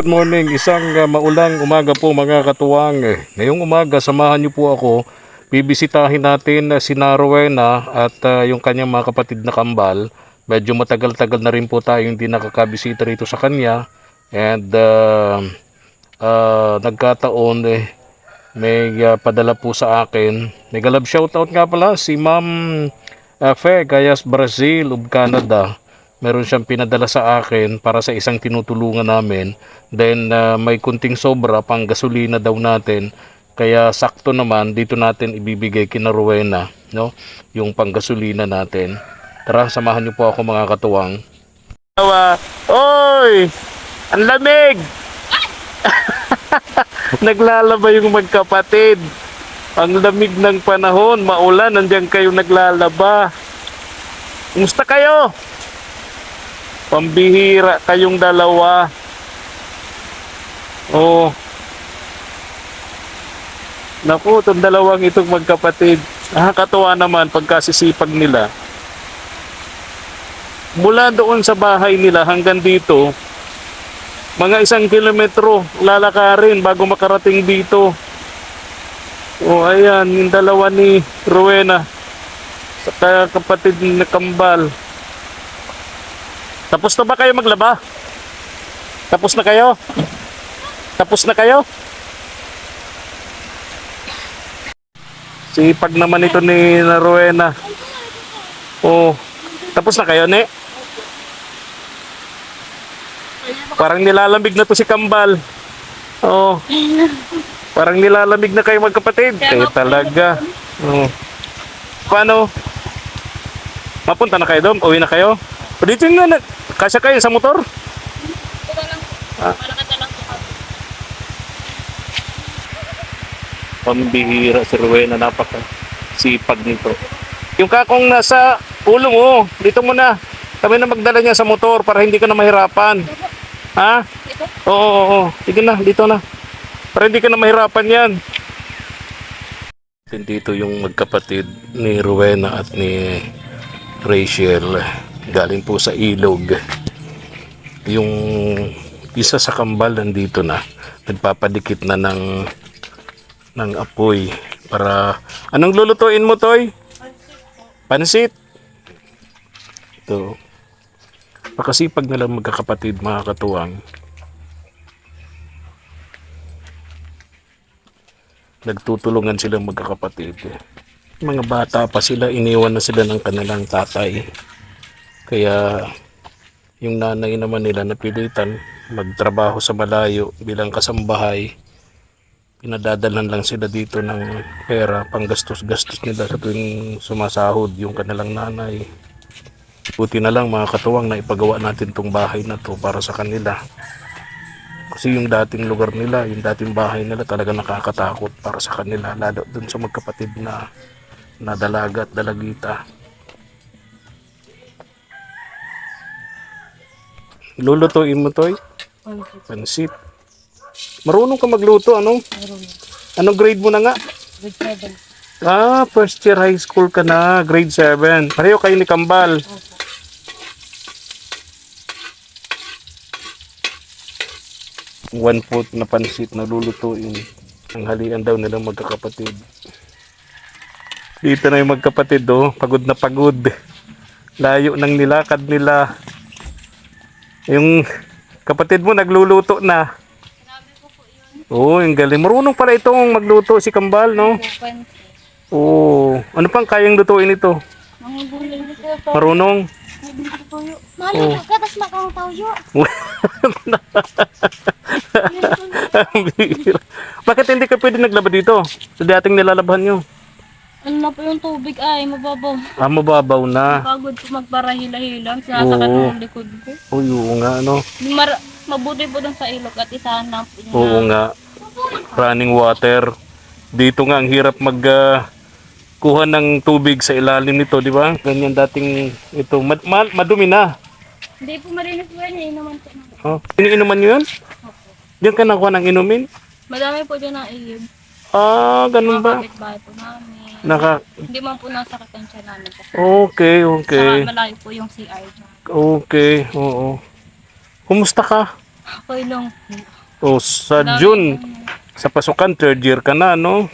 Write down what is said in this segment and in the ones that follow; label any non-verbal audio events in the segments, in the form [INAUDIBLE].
Good morning, isang uh, maulang umaga po mga katuwang. Eh, Ngayong umaga, samahan niyo po ako. Bibisitahin natin uh, si Narowena at uh, yung kanyang mga kapatid na kambal. Medyo matagal-tagal na rin po tayo hindi nakakabisita rito sa kanya. And uh, uh, nagkataon eh, may uh, padala po sa akin. May galab shoutout nga pala si Ma'am uh, Fe Gayas Brazil of Canada meron siyang pinadala sa akin para sa isang tinutulungan namin. Then uh, may kunting sobra pang gasolina daw natin. Kaya sakto naman dito natin ibibigay kina Rowena, no? Yung panggasolina natin. Tara, samahan niyo po ako mga katuwang. Oy! Ang lamig! [LAUGHS] Naglalaba yung magkapatid. Ang lamig ng panahon, maulan, nandiyan kayo naglalaba. Kumusta kayo? Pambihira kayong dalawa. Oh. Naku, itong dalawang itong magkapatid. Nakakatuwa naman pagkasisipag nila. Mula doon sa bahay nila hanggang dito, mga isang kilometro lalakarin bago makarating dito. Oh, ayan, yung dalawa ni Rowena. Sa kapatid ni Kambal. Tapos na ba kayo maglaba? Tapos na kayo? Tapos na kayo? Sipag naman ito ni na Rowena. Oh, tapos na kayo, ne? Parang nilalamig na to si Kambal. Oh. Parang nilalamig na kayo magkapatid. Eh, talaga. Oh. Paano? Mapunta na kayo doon? Uwi na kayo? O dito nga, na, kasya kayo sa motor? Ah. Pambihira si Rowena, napaka sipag nito. Yung kakong nasa ulo mo, dito muna. Kami na magdala niya sa motor para hindi ka na mahirapan. Ha? Oo, oo, oo. Sige na, dito na. Para hindi ka na mahirapan yan. Dito yung magkapatid ni Rowena at ni Rachel galing po sa ilog. Yung isa sa kambal nandito na nagpapadikit na ng ng apoy para anong lulutuin mo toy? Pansit. Ito. Pakasipag na lang magkakapatid mga katuwang. Nagtutulungan silang magkakapatid. Mga bata pa sila iniwan na sila ng kanilang tatay kaya yung nanay naman nila napilitan magtrabaho sa malayo bilang kasambahay. Pinadadalan lang sila dito ng pera pang gastos-gastos nila sa tuwing sumasahod yung kanilang nanay. Buti na lang mga katuwang na ipagawa natin tong bahay na to para sa kanila. Kasi yung dating lugar nila, yung dating bahay nila talaga nakakatakot para sa kanila. Lalo dun sa magkapatid na, na dalaga at dalagita. Lulutuin mo toy? Pansit. Marunong ka magluto, ano? Anong grade mo na nga? Grade 7. Ah, first year high school ka na, grade 7. Pareho kayo ni Kambal. One foot na pansit na lulutuin. Ang halian daw nilang magkakapatid. Dito na yung magkapatid, oh. Pagod na pagod. Layo ng nilakad nila. Yung kapatid mo nagluluto na. Oo, yung galing. Marunong pala itong magluto si Kambal, no? Oo. Ano pang kayang lutuin ito? Marunong? Mali ka, tapos makang [LAUGHS] bihira. Bakit hindi ka pwede naglaba dito? Sa dating nilalabhan nyo. Ano na po yung tubig ay, mababaw. Ah, mababaw na. Pagod po magparahila-hilang, sinasakit Oo. ng likod ko. Uy, oo nga, ano? Mar mabuti po dun sa ilog at isahan na po niya. Oo nga. Running water. Dito nga, ang hirap mag... ah, kuha ng tubig sa ilalim nito, di ba? Ganyan dating ito. Mad- ma- madumi na. Hindi po marinis po yan, inuman po. na. Oh, iniinuman nyo yun? Diyan ka nakuha ng inumin? Madami po dyan ang iyog. Ah, ganun ba? Kapit bahay po namin. Naka... Hindi man po nasakit ang tiyan namin. Kasi Okay, okay. Saka malayo po yung CR. Okay, oo. Kumusta ka? Okay lang O po. sa Dami June, sa pasukan, third year ka na, no?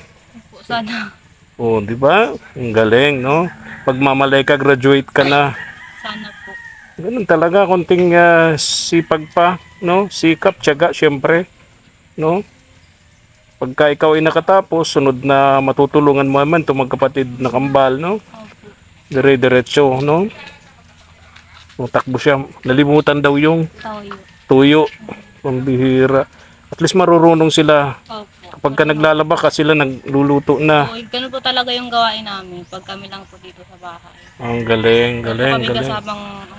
Po, Sana. O, di ba? Ang galing, no? Pag mamalay ka, graduate ka na. Sana po. Ganun talaga, konting ah, sipag pa, no? Sikap, tiyaga, syempre, no? Pagka ikaw ay nakatapos, sunod na matutulungan mo naman itong magkapatid na kambal, no? Opo. Dire-diretso, no? O, takbo siya. Nalimutan daw yung Tayo. tuyo. Pambihira. At least marurunong sila. Opo. Kapag ka naglalaba ka, sila nagluluto na. So, ganun po talaga yung gawain namin pag kami lang po dito sa bahay. Ang galing, galing, kami galing. kasamang ano,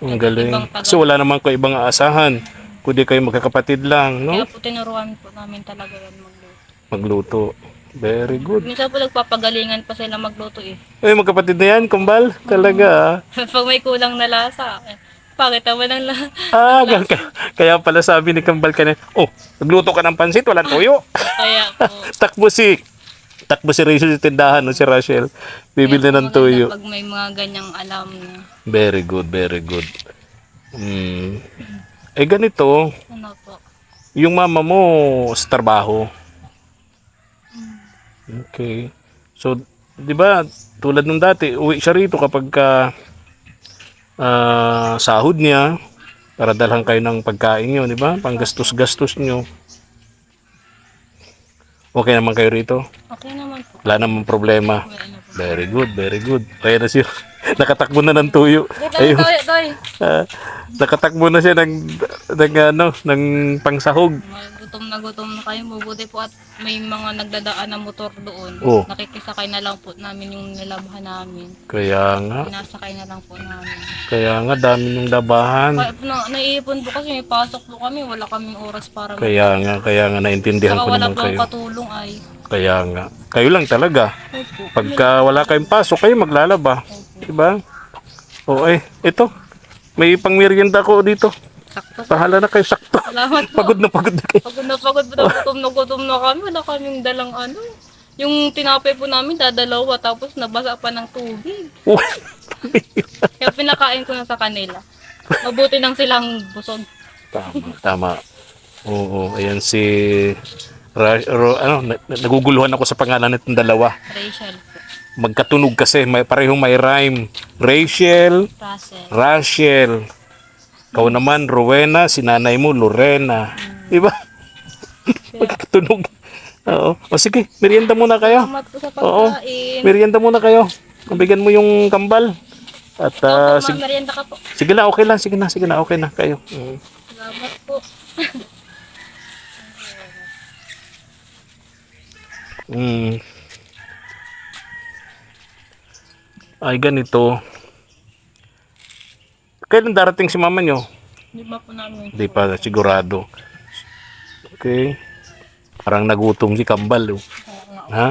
Ang galing. Kasi wala naman ko ibang aasahan. Kundi kayo magkakapatid lang, no? Kaya po tinuruan po namin talaga yan magluto. Magluto. Very good. Minsan po nagpapagalingan pa sila magluto eh. Eh, magkapatid na yan, kumbal? Talaga, ah. [LAUGHS] pag may kulang na lasa, eh, bakit naman ang [LAUGHS] lasa? Ah, ka- kaya pala sabi ni Kambal kanina, oh, nagluto ka ng pansit, walang tuyo. [LAUGHS] Kaya po. takbo si, takbo si Rachel sa tindahan, no, si Rachel. Bibili kaya po ng maganda tuyo. Pag may mga ganyang alam na, Very good, very good. Hmm. Eh, ganito, ano po. yung mama mo sa trabaho. Okay. So, di ba, tulad nung dati, uwi siya rito kapag ka, ah, sahod niya, para dalhan kayo ng pagkain niyo, di ba? Panggastos-gastos niyo. Okay naman kayo rito? Okay naman po. Wala namang problema. Wala na po. Very good, very good. Kaya na siya, [LAUGHS] nakatakbo na ng tuyo. Ayun. toy, toy. Ah, nakatakbo na siya ng, ng, ano, ng pangsahog. Gutom na gutom na kayo. Mabuti po at may mga nagdadaan na motor doon. Oh. Nakikisakay na lang po namin yung nilabhan namin. Kaya nga, Pinasakay na lang po namin. kaya nga dami ng labahan. Kaya na, naiipon po kasi may pasok po kami. Wala kaming oras para Kaya nga, kaya nga naintindihan Saka ko wala naman po kayo. katulong ay. Kaya nga. Kayo lang talaga. Opo. Pagka wala kayong pasok, kayo maglalaba. Diba? O eh, ito. May pangmerienda ko dito. Sakto. Pahala na kayo sakto. Salamat po. Pagod na pagod na kayo. Pagod na pagod po gutom na gutom na kami. Wala kaming dalang ano. Yung tinapay po namin dadalawa tapos nabasa pa ng tubig. [LAUGHS] Kaya pinakain ko na sa kanila. Mabuti nang silang busog. tama, tama. Oo, ayan si Ra- Ro, ano, na- na- naguguluhan ako sa pangalan nitong dalawa. Rachel. Magkatunog kasi, may parehong may rhyme. Rachel, Russell. Rachel. Ikaw naman, Rowena, si nanay mo, Lorena. Di ba? Magkatunog. Oo. O sige, merienda muna kayo. Salamat po sa Oo. pagkain. Merienda muna kayo. Bigyan mo yung kambal. At ah, Opo, sige, merienda ka po. sige na, okay lang. Sige na, sige na, okay na kayo. Mm. Salamat po. [LAUGHS] Mm. Ay, ganito. Kailan darating si mama nyo? Di ba po namin? Hindi pa sigurado. Okay. Parang nagutom si Kambal. Oh. Ha?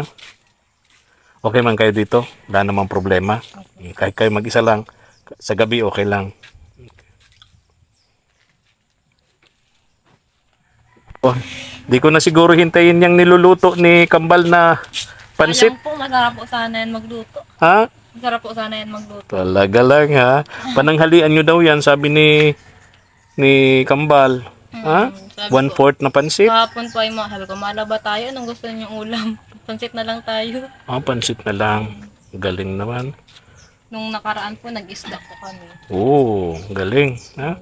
Okay man kayo dito? Wala namang problema. Kahit kayo mag-isa lang. Sa gabi, okay lang. Oh, di ko na siguro hintayin yung niluluto ni Kambal na pansit. Sayang po, masarap po sana yan magluto. Ha? Masarap po sana yan magluto. Talaga lang ha. Pananghalian nyo daw yan, sabi ni ni Kambal. Ha? sabi One fourth na pansit? Kahapon po ay mga sabi ko, malaba tayo. Anong gusto niyo ulam? [LAUGHS] Pansit na lang tayo. Ah, pansit na lang. Galing naman. Nung nakaraan po, nag-isda po kami. Oo, galing. Ha?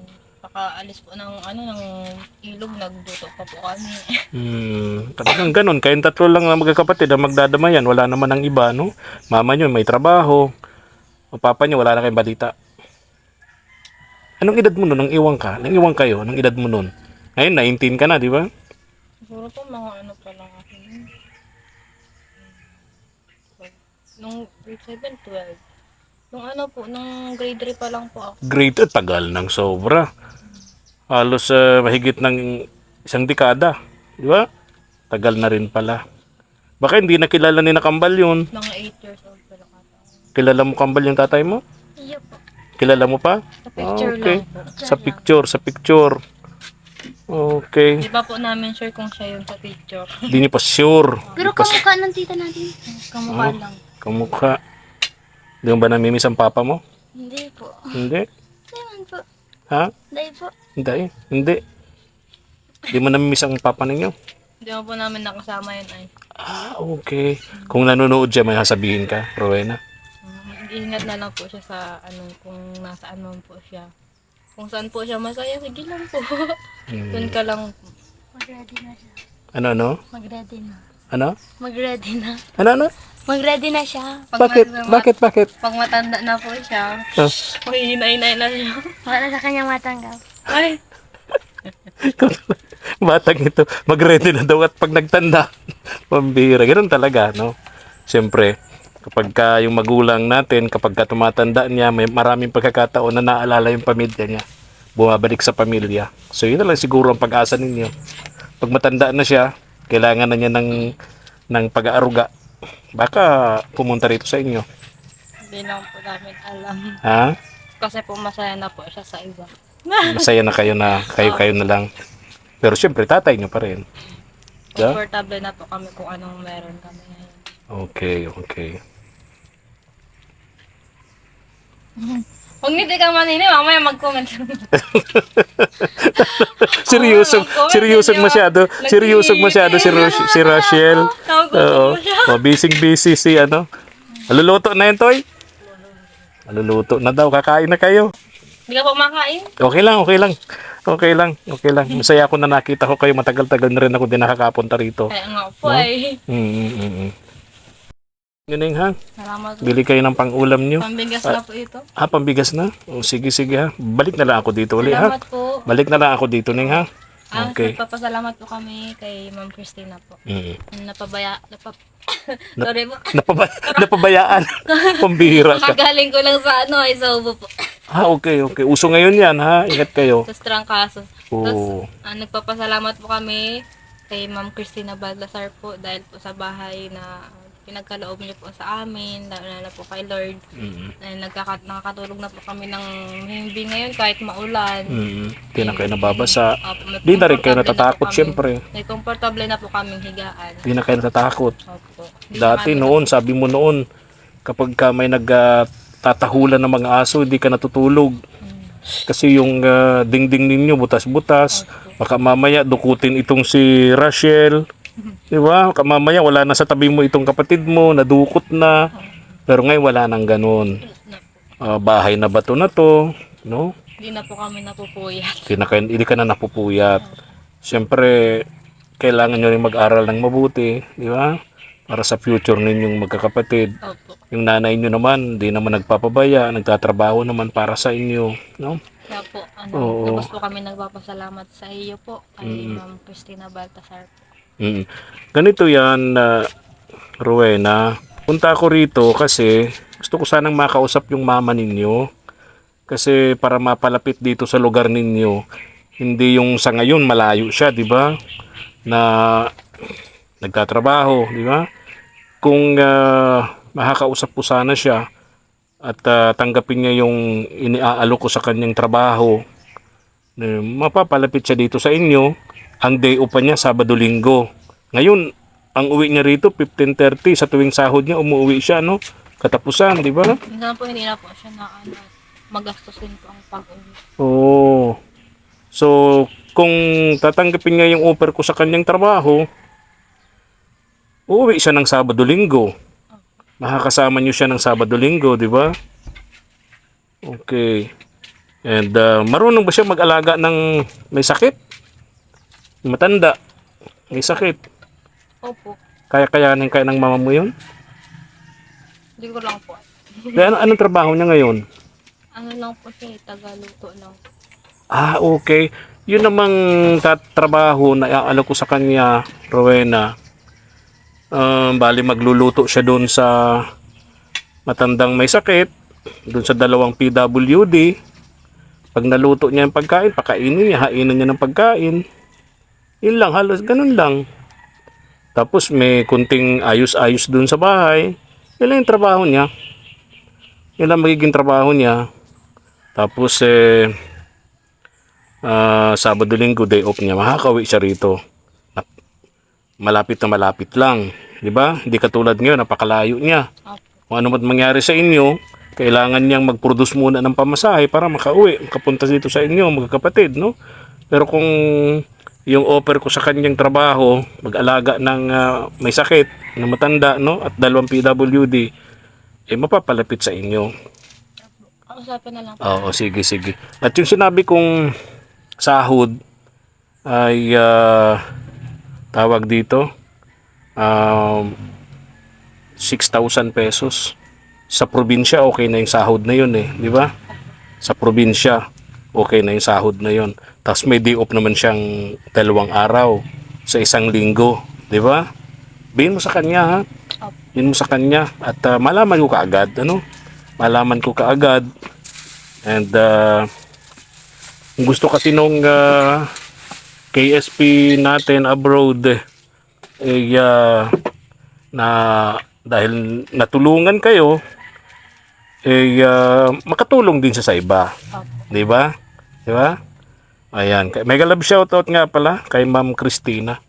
Pakaalis po ng, ano, ng ilog, nagduto pa po kami. [LAUGHS] Hmm, talagang ganun. Kayong tatlo lang na magkakapatid ang magdadamayan. Wala naman ang iba, no? Mama nyo may trabaho. O papa nyo wala na kayong balita. Anong edad mo nun? Nang iwan ka? Nang iwan kayo? Anong edad mo nun? Ngayon, 19 ka na, di ba? Siguro po mga ano pa lang ako. nun. Nung grade 7, 12. Nung ano po, nung grade 3 pa lang po ako. Great, eh, tagal ng sobra. Halos ah, mahigit ng isang dekada. Di ba? Tagal na rin pala. Baka hindi nakilala ni Nakambal yun. Mga 8 years old pa lang ata. Kilala mo Kambal yung tatay mo? Iya po. Kilala mo pa? Sa picture okay. lang po. Sa picture, sa picture. Okay. Di ba po namin sure kung siya yun sa picture? Hindi niyo pa sure. Pero kamukha ng tita natin. Kamukha Oh. lang. Kamukha. Hindi mo ba namimiss ang papa mo? Hindi po. Hindi. Ha? Hindi po. Hindi, hindi. Hindi mo namimiss ang papa ninyo? Hindi mo po namin nakasama yun ay. Ah, okay. Kung nanonood siya, may sasabihin ka, Rowena. Um, Ingat na lang po siya sa ano, kung nasaan man po siya. Kung saan po siya masaya, sige lang po. [LAUGHS] Hmm. Doon ka lang po. Mag-ready na siya. Ano, ano? Mag-ready na. Ano? Mag-ready na. Ano, ano? Mag-ready na siya. Pag Bakit? ma- Bakit? Bakit? Pag matanda na po siya, Ah, mahihinay-hinay na siya. Wala sa kanyang matanggap. Ay, [LAUGHS] batang ito, mag-ready na daw at pag nagtanda, [LAUGHS] pambira. Ganun talaga, no? Siyempre, kapag ka yung magulang natin, kapag ka tumatanda niya, may maraming pagkakataon na naalala yung pamilya niya. Bumabalik sa pamilya. So, yun na lang siguro ang pag-asa ninyo. Pag matanda na siya, kailangan na niya ng, ng pag-aaruga. Baka pumunta rito sa inyo. hindi lang po namin alam. Ha? Kasi po masaya na po siya sa iba. Masaya na kayo na kayo-kayo na lang. Pero siyempre, tatay niyo pa rin. Yeah? Comfortable na po kami kung anong meron kami ngayon. Okay, okay. Kung hindi ka manini, mamaya mag-comment. [LAUGHS] Seryoso, Oo, comment seryoso ninyo. masyado. Seryoso masyado si, Ros- si Rachel. Oo. Oh, busy busy si ano. Aluluto na yun, Toy? Aluluto na daw. Kakain na kayo. Hindi ka pa makain? Okay lang, okay lang. Okay lang, okay lang. Masaya ako na nakita ko kayo. Matagal-tagal na rin ako din nakakapunta rito. Kaya nga po ay. Mm, mm, mm, mm. Na yun, ha? Salamat. Bili kayo ng pang-ulam nyo. Pambigas na po ito. Ah, pambigas na? O, sige, sige ha. Balik na lang ako dito ulit ha. Salamat po. Balik na lang ako dito, Ning ha. Ah, Okay. nagpapasalamat po kami kay Ma'am Christina po. Mm. Napabaya, napap... Sorry po. Napaba- napabayaan. [LAUGHS] Pambihira ka. Kakagaling ko lang sa ano ay sa ubo po. Ah, okay, okay. Uso ngayon yan ha. Ingat kayo. Sa trangkaso. Oo. Tapos, ah, nagpapasalamat po kami kay Ma'am Christina Ballasar po dahil po sa bahay na pinagkaloob niyo po sa amin, lalo na po kay Lord. Mm. Dahil nagkaka- nakakatulog na po kami ng himbing ngayon kahit maulan. Mm. Di na kayo nababasa. Opo, may na rin kayo comfortable natatakot, kami. syempre. May comfortable na po kaming higaan. Di na kayo natatakot. Opo. Dati kami- noon, sabi mo noon, kapag ka may nagtatahulan ng mga aso, hindi ka natutulog. Kasi yung ah, dingding ninyo, butas-butas. Baka mamaya dukutin itong si Rachel. Di ba? Baka mamaya wala na sa tabi mo itong kapatid mo, nadukot na. Pero ngayon wala nang ganun. Ah, bahay na bato na to. No? Hindi na po kami napupuyat. Hindi, na hindi ka na napupuyat. Siyempre, kailangan nyo rin mag-aral ng mabuti. Di ba? Para sa future ninyong magkakapatid. Opo. Yung nanay nyo naman, di naman nagpapabaya, nagtatrabaho naman para sa inyo, no? Kaya po, ano, Oo. lubos po kami nagpapasalamat sa iyo po kay Ma'am Christina Baltasar po. Mm. Ganito yan, na Rowena. Punta ako rito kasi gusto ko sanang makausap yung mama ninyo. Kasi para mapalapit dito sa lugar ninyo, hindi yung sa ngayon malayo siya, di ba? Na nagtatrabaho, di ba? Kung ah, makakausap ko sana siya at ah, tanggapin niya yung iniaalok ko sa kanyang trabaho, eh, mapapalapit siya dito sa inyo. Ang day off pa niya, Sabado-Linggo. Ngayon, ang uwi niya rito, 15.30. Sa tuwing sahod niya, umuwi siya, no? Katapusan, di ba? Minsan po hindi na po siya na ano, magastos din po ang pag-uwi. Oo. So, kung tatanggapin niya yung offer ko sa kanyang trabaho, uuwi siya ng Sabado-Linggo. Makakasama niyo siya ng Sabado-Linggo, di ba? Okay. And uh, marunong ba siya mag-alaga ng may sakit? Matanda. May sakit. Opo. Kaya-kayanin kaya ng mama mo yun? Hindi ko lang po. Kaya ano, anong trabaho niya ngayon? Ano lang po siya, eh, tagaluto lang. Ah, okay. Yun namang tatrabaho na iaalo ko sa kanya, Rowena. Um, bali magluluto siya doon sa matandang may sakit, doon sa dalawang PWD. Pag naluto niya yung pagkain, pakainin niya, hainin niya ng pagkain. Yun lang, halos ganun lang. Tapos may kunting ayos-ayos doon sa bahay. Yun lang yung trabaho niya. Yun lang magiging trabaho niya. Tapos eh, ah, Sabado Linggo day off niya, makakauwi siya rito. Malapit na malapit lang, 'di ba? Hindi katulad ngayon napakalayo niya. Kung ano man mangyari sa inyo, kailangan niyang mag-produce muna ng pamasahe para makauwi, makapunta dito sa inyo, mga kapatid, no? Pero kung yung offer ko sa kanyang trabaho, mag-alaga ng ah, may sakit, na matanda, no? At dalawang PWD, eh mapapalapit sa inyo. Kausapin na lang. Oo, sige, sige. At yung sinabi kong sahod ay ah, tawag dito um, 6,000 pesos. Sa probinsya, okay na yung sahod na yun eh. Di ba? Sa probinsya, okay na yung sahod na yun. Tapos may day off naman siyang dalawang araw sa isang linggo. Di ba? Bihin mo sa kanya ha. Bihin mo sa kanya. At ah, malaman ko kaagad. Ano? Malaman ko kaagad. And uh, gusto kasi nung ah, KSP natin abroad eh ah, na dahil natulungan kayo eh ah, makatulong din siya sa iba. 'Di ba? 'Di ba? Ayan, mega love shoutout nga pala kay Ma'am Christina.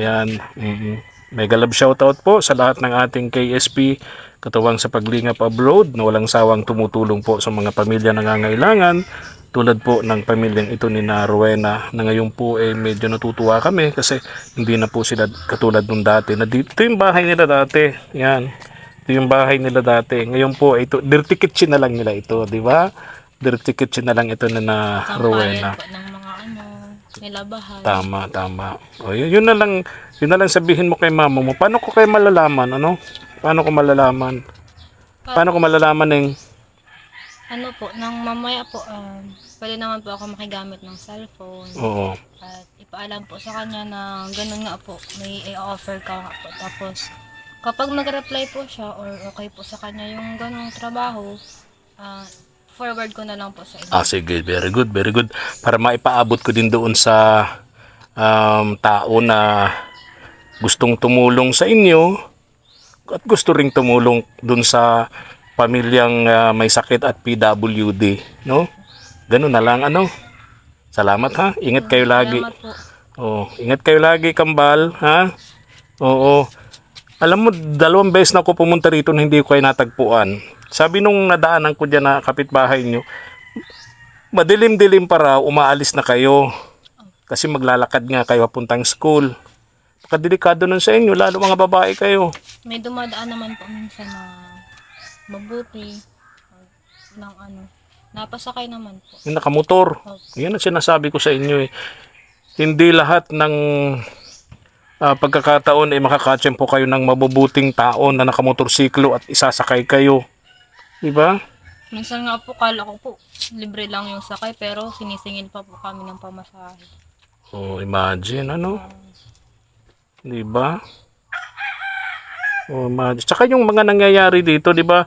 Yan. mm Mega love shoutout po sa lahat ng ating KSP katuwang sa paglingap abroad na walang sawang tumutulong po sa mga pamilya nangangailangan. Tulad po ng pamilyang ito ni na na ngayon po eh medyo natutuwa kami kasi hindi na po sila katulad nung dati na dito ito yung bahay nila dati. Yan ito yung bahay nila dati. Ngayon po ito dirty kitchen na lang nila ito di ba dirty kitchen na lang ito na na Rowena ng mga ano, nilabahan. Tama, tama. O, yun, yun na lang, yun na lang sabihin mo kay mama mo. Paano ko kayo malalaman, ano? Paano ko malalaman? Paano ko malalaman, Neng? Ano po, nang mamaya po, um, pwede naman po ako makigamit ng cellphone. Oo. At ipaalam po sa kanya na ganun nga po, may i-offer ka nga po. Tapos, kapag mag-reply po siya or okay po sa kanya yung ganung trabaho, ah, forward ko na lang po sa inyo. Ah, sige. Very good, very good. Para maipaabot ko din doon sa um, tao na gustong tumulong sa inyo at gusto ring tumulong doon sa pamilyang ah, may sakit at PWD, no? Ganun na lang, ano? Salamat ha. Ingat kayo lagi. Salamat po. Oh, ingat kayo lagi, Kambal, ha? Oo. Alam mo, dalawang beses na ako pumunta rito na hindi ko kayo natagpuan. Sabi nung nadaanan ko dyan na kapitbahay nyo, madilim-dilim pa raw, umaalis na kayo. Kasi maglalakad nga kayo papuntang school. Pagkadelikado nun sa inyo, lalo mga babae kayo. May dumadaan naman po minsan na mabuti. ng ano, napasakay naman po. Yung nakamotor. Yan ang sinasabi ko sa inyo eh. Hindi lahat ng ah, pagkakataon ay makakatsempo kayo ng mabubuting tao na nakamotorsiklo at isasakay kayo. Diba? Minsan nga po, kala ko po, libre lang yung sakay, pero sinisingil pa po kami ng pamasahe. Oh, imagine ano? 'Di ba? Oh, imagine. Tsaka yung mga nangyayari dito, 'di ba?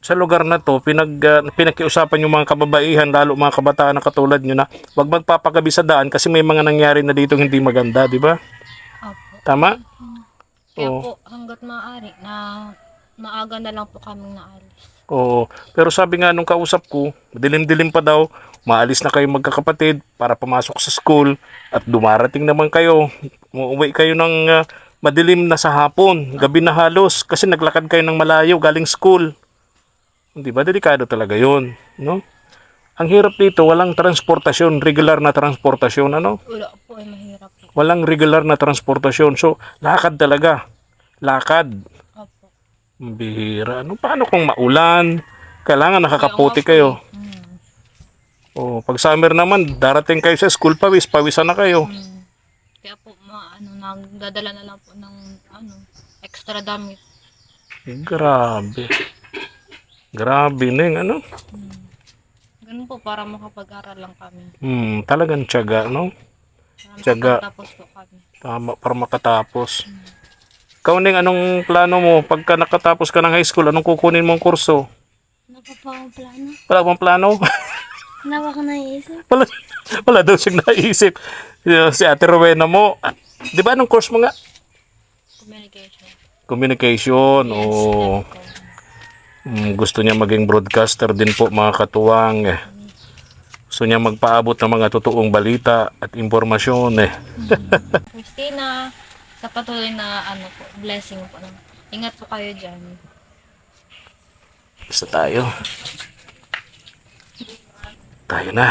Sa lugar na to, pinag uh, pinakiusapan yung mga kababaihan, lalo mga kabataan na katulad nyo na wag magpapagabi sa daan kasi may mga nangyari na dito hindi maganda, 'di ba? Opo. Tama? Kaya Oo. po, hanggat maaari, na maaga na lang po kaming naalis. Oo. Pero sabi nga nung kausap ko, dilim-dilim pa daw, maalis na kayo magkakapatid para pumasok sa school at dumarating naman kayo. Uuwi kayo ng ah, madilim na sa hapon, gabi na halos kasi naglakad kayo ng malayo galing school. Hindi ba delikado talaga 'yon, no? Ang hirap dito, walang transportasyon, regular na transportasyon, ano? Wala po ay mahirap po. Walang regular na transportasyon. So, lakad talaga. Lakad. Bihira. Ano, paano kung maulan? Kailangan nakakaputi kayo. Hmm. Oh, pag summer naman, darating kayo sa school pawis, pawisan na kayo. Hmm. Kaya po, ma, ano, nagdadala na lang po ng, ano, extra damit. Grabe. Grabe Neng, ano? Ganun po, para makapag-aral lang kami. Hmm, talagang tiyaga, no? Para Tiyaga. makapagtapos po kami. Tama, para makatapos. Ikaw, Neng, anong plano mo? Pagka nakatapos ka ng high school, anong kukunin mong kurso? Ano pa pa ang plano? Wala bang plano? Ano ba ko naisip? wala, wala daw siyang naisip. Si Ate Rowena mo, ah, di ba anong course mo nga? Communication. Communication. Oh. ko. Mm, gusto niya maging broadcaster din po mga katuwang. Eh. Gusto niya magpaabot ng mga totoong balita at impormasyon. Eh. Christina, sa patuloy na, ano po, blessing po. Ingat po kayo dyan. Basta tayo. Tayo na.